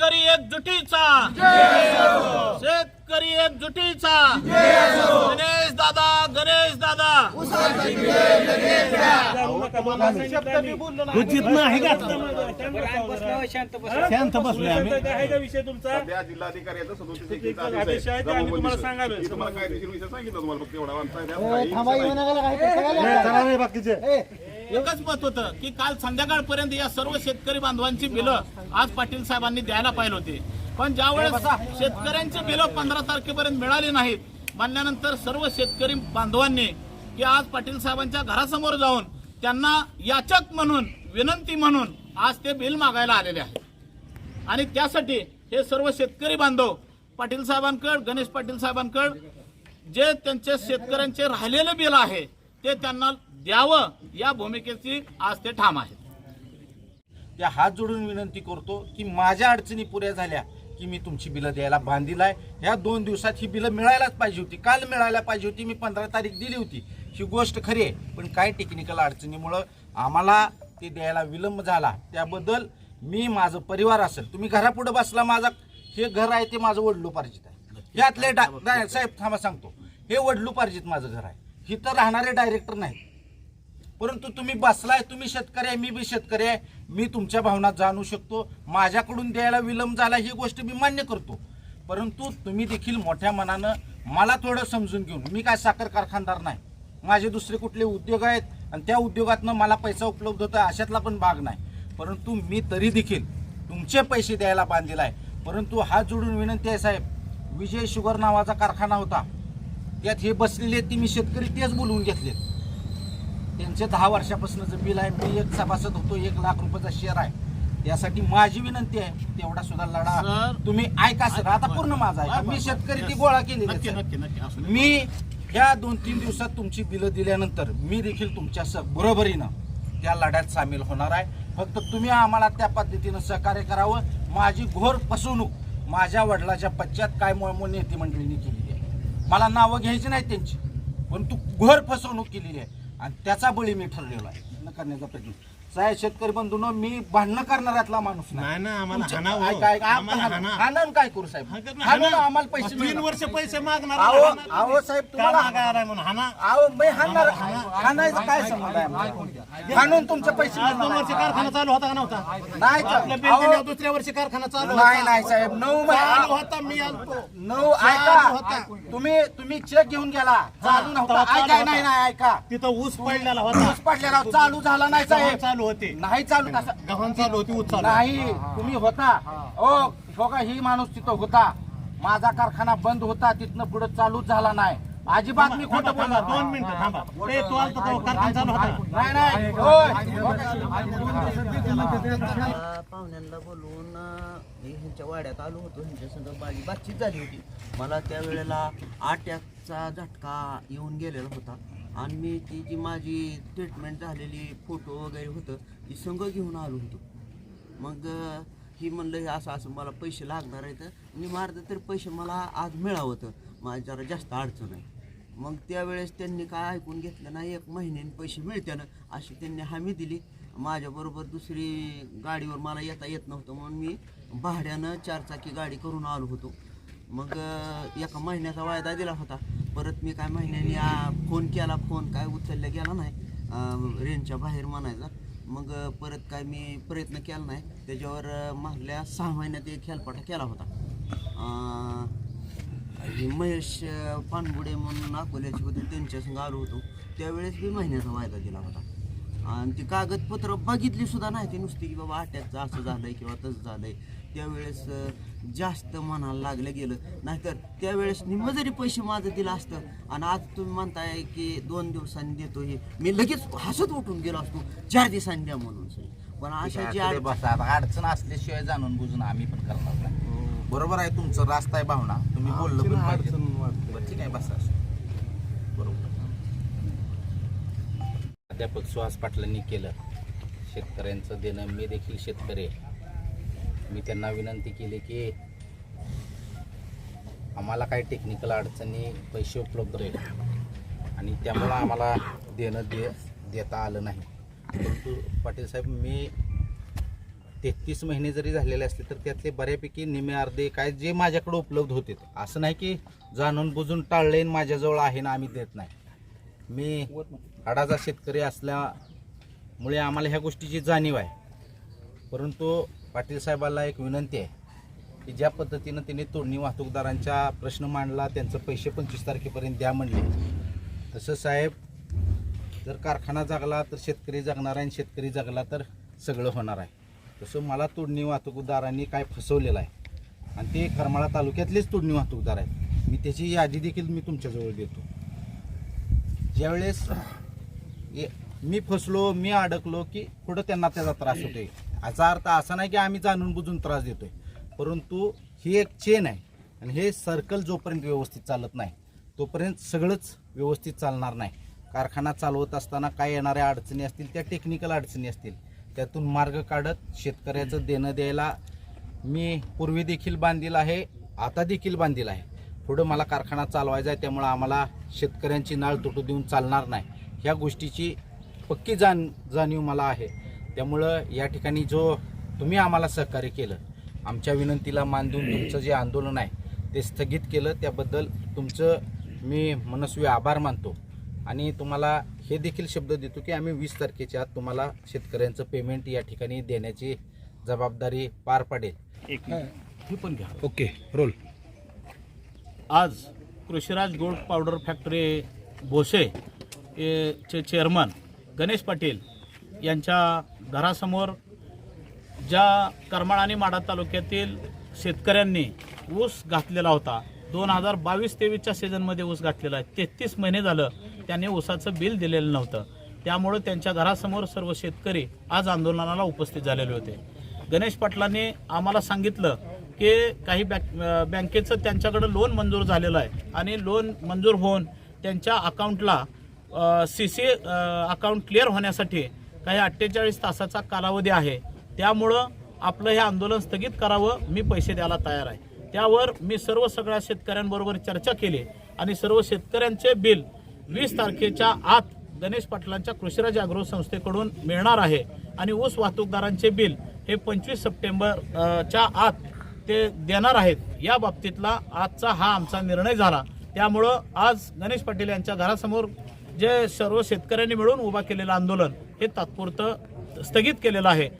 शेतकरी एकजुटीचा. शेतकरी एकजुटीचा. गणेश दादा गणेश दादा. उचित नाही घातलं शांत बसलोय आम्ही. आहे का विषय तुमचा सध्या जिल्हाधिकाऱ्याचा सदोतीस एकतीस एक आदेश आदेश आहे ते आम्ही तुम्हाला जबाबदारी सांगायला मी तुम्हाला कायदेशीर विषय सांगितलं तुम्हाला फक्त एवढा. आमचा थांबा येऊ सगळ्याला रे बाकीचे. एकच मत होतं की काल संध्याकाळपर्यंत या सर्व शेतकरी बांधवांची बिलं आज पाटील साहेबांनी द्यायला पाहिजे होती. पण ज्यावेळेस शेतकऱ्यांची बिलं पंधरा तारखेपर्यंत मिळाली नाहीत म्हणल्यानंतर सर्व शेतकरी बांधवांनी की आज पाटील साहेबांच्या घरासमोर जाऊन त्यांना याचक म्हणून विनंती म्हणून आज ते बिल मागायला आलेले आहेत. आणि त्यासाठी हे सर्व शेतकरी बांधव पाटील साहेबांकड गणेश पाटील साहेबांकड जे त्यांचे शेतकऱ्यांचे राहिलेलं बिल आहे ते त्यांना द्यावं या भूमिकेची आज ते ठाम आहे त्या हात जोडून विनंती करतो की माझ्या अडचणी पुऱ्या झाल्या की मी तुमची बिलं द्यायला बांधील आहे. ह्या दोन दिवसात ही बिलं मिळायलाच पाहिजे होती. काल मिळायला पाहिजे होती मी पंधरा तारीख दिली होती. ही गोष्ट खरी आहे पण काय टेक्निकल अडचणीमुळं आम्हाला ते द्यायला विलंब झाला. त्याबद्दल मी माझं परिवार असेल तुम्ही घरापुढे बसला माझा हे घर आहे ते माझं वडलोपार्जित आहे. यातले डा साहेब थांबा सांगतो. हे वडलोपार्जित माझं घर आहे. इथं राहणारे डायरेक्टर नाहीत. परंतु तुम्ही बसलाय तुम्ही शेतकरी आहे मी बी शेतकरी आहे. मी तुमच्या भावना जाणू शकतो. माझ्याकडून द्यायला विलंब झाला ही गोष्ट मी मान्य करतो. परंतु तुम्ही देखील मोठ्या मनानं मला थोडं समजून घेऊन मी काय साखर कारखानदार नाही. माझे दुसरे कुठले उद्योग आहेत आणि त्या उद्योगातनं मला पैसा उपलब्ध होता अशातला पण भाग नाही. परंतु मी तरी देखील तुमचे पैसे द्यायला बांधलेला आहे. परंतु हात जोडून विनंती आहे साहेब विजय शुगर नावाचा कारखाना होता. त्यात हे बसलेले आहेत, ती मी शेतकरी तेच बोलवून घेतलेत. त्यांचे दहा वर्षापासूनचं बिल आहे. मी एक सभासद होतो एक लाख रुपयाचा शेअर आहे. यासाठी माझी विनंती आहे तेवढा सुद्धा लढा सर. तुम्ही ऐका सर. आता पूर्ण माझा ऐका. मी शेतकरी ती गोळा केली. मी या दोन तीन दिवसात तुमची बिलं दिल्यानंतर मी देखील तुमच्या स बरोबरीनं त्या लढ्यात सामील होणार आहे. फक्त तुम्ही आम्हाला त्या पद्धतीनं सहकार्य करावं. माझी घोर फसवणूक माझ्या वडिलाच्या पश्चात काय मुळे नेते मंडळींनी केलेली आहे. मला नावं घ्यायची नाही त्यांची परंतु घोर फसवणूक केलेली आहे. आणि त्याचा बळी मी ठरलेला आहे. न करण्याचा प्रयत्न. साहेब शेतकरी बंधून मी भांडणं करणाऱ्यातला माणूस. नाही ना, आम्हाला तुमच्या- हाणावं. ऐका, ऐका, आपण आम्हाला हाणा. हाणा. हाणून काय करू साहेब? हाणा हाणून. आम्हाला पैसे तीन मिळणार. वर्ष पैसे मागणार हाणा. अहो साहेब का तुम्हाला मागायला आहे म्हणून? हाना अहो मी हाणणार हाणायचं काय संबंध आहे? हाणून तुमचे पैसे आज दोन मिळणार. वर्ष कारखाना चालू होता का नव्हता? नाही आपल्या दुसऱ्या वर्षी कारखाना चालू नाही होता. नाही साहेब. नऊ चालू महिने. होता मी आलतो. नऊ ऐका. तुम्ही तुम्ही चेक घेऊन गेला. चालू तेव्हा नव्हता चालू ऐका होता. नाही नाही ऐका. तिथं ऊस पडलेला होता. ऊस पडलेला. चालू झाला नाही साहेब. चालू होते. नाही चालू तसं गव्हाण चालू होती ऊस चालू नाही तुम्ही होता. ओ हो का ही माणूस तिथं होता. माझा कारखाना बंद होता तिथनं पुढे चालूच झाला नाही. अजिबात मी खोटं बोलणार दोन मिनिटं थांबा. ए, तू आलता तेव्हा कारखाना चालू होता. नाही नाही. मला पाहुण्यांना बोलवून अं, मी ह्यांच्या वाड्यात आलो होतो. ह्यांच्या माझी बातचीत झाली होती. मला त्यावेळेला अटॅकचा झटका येऊन गेलेला होता. आणि मी ती जी माझी ट्रीटमेंट झालेली फोटो वगैरे होतं ती संघ घेऊन आलो होतो. मग ही म्हणलं हे असं असं मला पैसे लागणार आहेत. मी मारलं तरी पैसे मला आज मिळावं. होतं माझी जरा जास्त अडचण आहे. मग त्यावेळेस त्यांनी काय ऐकून घेतलं नाही एक महिन्याने पैसे मिळत्यानं अशी त्यांनी हमी दिली. माझ्याबरोबर दुसरी गाडीवर मला येता येत नव्हतं म्हणून मी भाड्यानं चारचाकी गाडी करून आलो होतो. मग एका महिन्याचा वायदा दिला होता. परत मी काय महिन्याने फोन केला फोन काय उचलला गेला नाही. रेंजच्या बाहेर म्हणायचा. मग परत काय मी प्रयत्न केला नाही. त्याच्यावर मागल्या सहा महिन्यात एक खेळपाटा केला होता. महेश पानबुडे म्हणून अकोल्याचे होते त्यांच्या संग आलो होतो. त्यावेळेस मी महिन्याचा वायदा दिला होता. आणि ती कागदपत्र बघितली सुद्धा नाही ती नुसती की बाबा अटॅकचं असं झालंय किंवा तसं झालंय. त्यावेळेस जास्त मनाला लागलं गेलं. नाहीतर त्यावेळेस निम्म जरी पैसे माझं दिलं असतं आणि आज तुम्ही म्हणताय की दोन दिवसांनी देतो हे मी लगेच हसत उठून गेलो असतो. चार दिवसांनी द्या म्हणून पण अशा जी पुढे अड- बसा आता अडचण असल्याशिवाय जाणून बुजून आम्ही पण करणार नाही. बरोबर आहे तुमचं रास्त आहे भावना. तुम्ही बोललं पण पाहिजे. बरं, ठीक आहे बसा. बरोबर. प्राध्यापक सुहास पाटलांनी केलं. शेतकऱ्यांचं देणं मी देखील शेतकरी आहे. मी त्यांना विनंती केली की आम्हाला काही टेक्निकल अडचणी पैसे उपलब्ध होईल. आणि त्यामुळं आम्हाला देणं दे देता आलं नाही. परंतु पाटील साहेब मी तेहतीस महिने जरी झालेले असले तर त्यातले बऱ्यापैकी निमे अर्धे काय जे माझ्याकडे उपलब्ध होते असं नाही की जाणून बुजून टाळले आणि माझ्याजवळ आहे ना आम्ही देत नाही. मी हाडाचा शेतकरी असल्यामुळे आम्हाला ह्या गोष्टीची जाणीव आहे. परंतु पाटील साहेबाला एक विनंती आहे की ज्या पद्धतीनं त्यांनी तोडणी वाहतूकदारांचा प्रश्न मांडला त्यांचं पैसे पंचवीस तारखेपर्यंत द्या म्हणले. तसं साहेब जर कारखाना जगला तर शेतकरी जगणार आहे आणि शेतकरी जगला तर सगळं होणार आहे. तसं मला तोडणी वाहतूकदारांनी काय फसवलेलं आहे. आणि ते करमाळा तालुक्यातलेच तोडणी वाहतूकदार आहेत. मी त्याची यादी देखील मी तुमच्याजवळ देतो. ज्यावेळेस ए- मी फसलो मी अडकलो की पुढं त्यांना त्याचा त्रास होतोय? याचा अर्थ असा नाही की आम्ही जाणून बुजून त्रास देतोय. परंतु ही एक चेन आहे आणि हे सर्कल जोपर्यंत व्यवस्थित चालत नाही तोपर्यंत सगळंच व्यवस्थित चालणार नाही. कारखाना चालवत असताना काय येणाऱ्या अडचणी असतील त्या टेक्निकल अडचणी असतील त्यातून मार्ग काढत शेतकऱ्याचं देणं द्यायला मी पूर्वी देखील बांधील आहे आता देखील बांधील आहे. पुढं मला कारखाना चालवायचा आहे त्यामुळं आम्हाला शेतकऱ्यांची नाळ तुटू देऊन चालणार नाही. ह्या गोष्टीची पक्की जाण जाणीव मला आहे. त्यामुळं या ठिकाणी जो तुम्ही आम्हाला सहकार्य केलं आमच्या विनंतीला मान देऊन तुमचं जे आंदोलन आहे ते स्थगित केलं. त्याबद्दल तुमचं मी मनस्वी आभार मानतो. आणि तुम्हाला हे देखील शब्द देतो की आम्ही वीस तारखेच्या आत तुम्हाला शेतकऱ्यांचं पेमेंट या ठिकाणी देण्याची जबाबदारी पार पाडेल. हे पण घ्या. Okay roll. आज Krishiraj gold powder factory Bhose चे चेअरमन गणेश पाटील यांच्या घरासमोर ज्या करमाळ आणि माडा तालुक्यातील शेतकऱ्यांनी ऊस घातलेला होता दोन हजार बावीस तेवीसच्या सीझनमध्ये ऊस घातलेला आहे. तेहतीस महिने झालं त्यांनी ऊसाचं बिल दिलेलं नव्हतं. त्यामुळं त्यांच्या घरासमोर सर्व शेतकरी आज आंदोलनाला उपस्थित झालेले होते. गणेश पाटलांनी आम्हाला सांगितलं की काही बँक बँकेचं त्यांच्याकडं लोन मंजूर झालेलं आहे आणि लोन मंजूर होऊन त्यांच्या अकाउंटला सी सी अकाउंट क्लिअर होण्यासाठी काही अठ्ठेचाळीस तासाचा कालावधी आहे. त्यामुळं आपलं हे आंदोलन स्थगित करावं मी पैसे द्यायला तयार आहे. त्यावर मी सर्व सगळ्या शेतकऱ्यांबरोबर चर्चा केली आणि सर्व शेतकऱ्यांचे बिल वीस तारखेच्या आत गणेश पाटलांच्या कृषीराज अॅग्रो संस्थेकडून मिळणार आहे आणि ऊस वाहतूकदारांचे बिल हे पंचवीस सप्टेंबर च्या आत ते देणार आहेत. या बाबतीतला आजचा हा आमचा निर्णय झाला. त्यामुळं आज गणेश पाटील यांच्या घरासमोर जे सर्व शेतकऱ्यांनी मिळून उभा केलेलं आंदोलन हे तात्पुरतं स्थगित केलेलं आहे.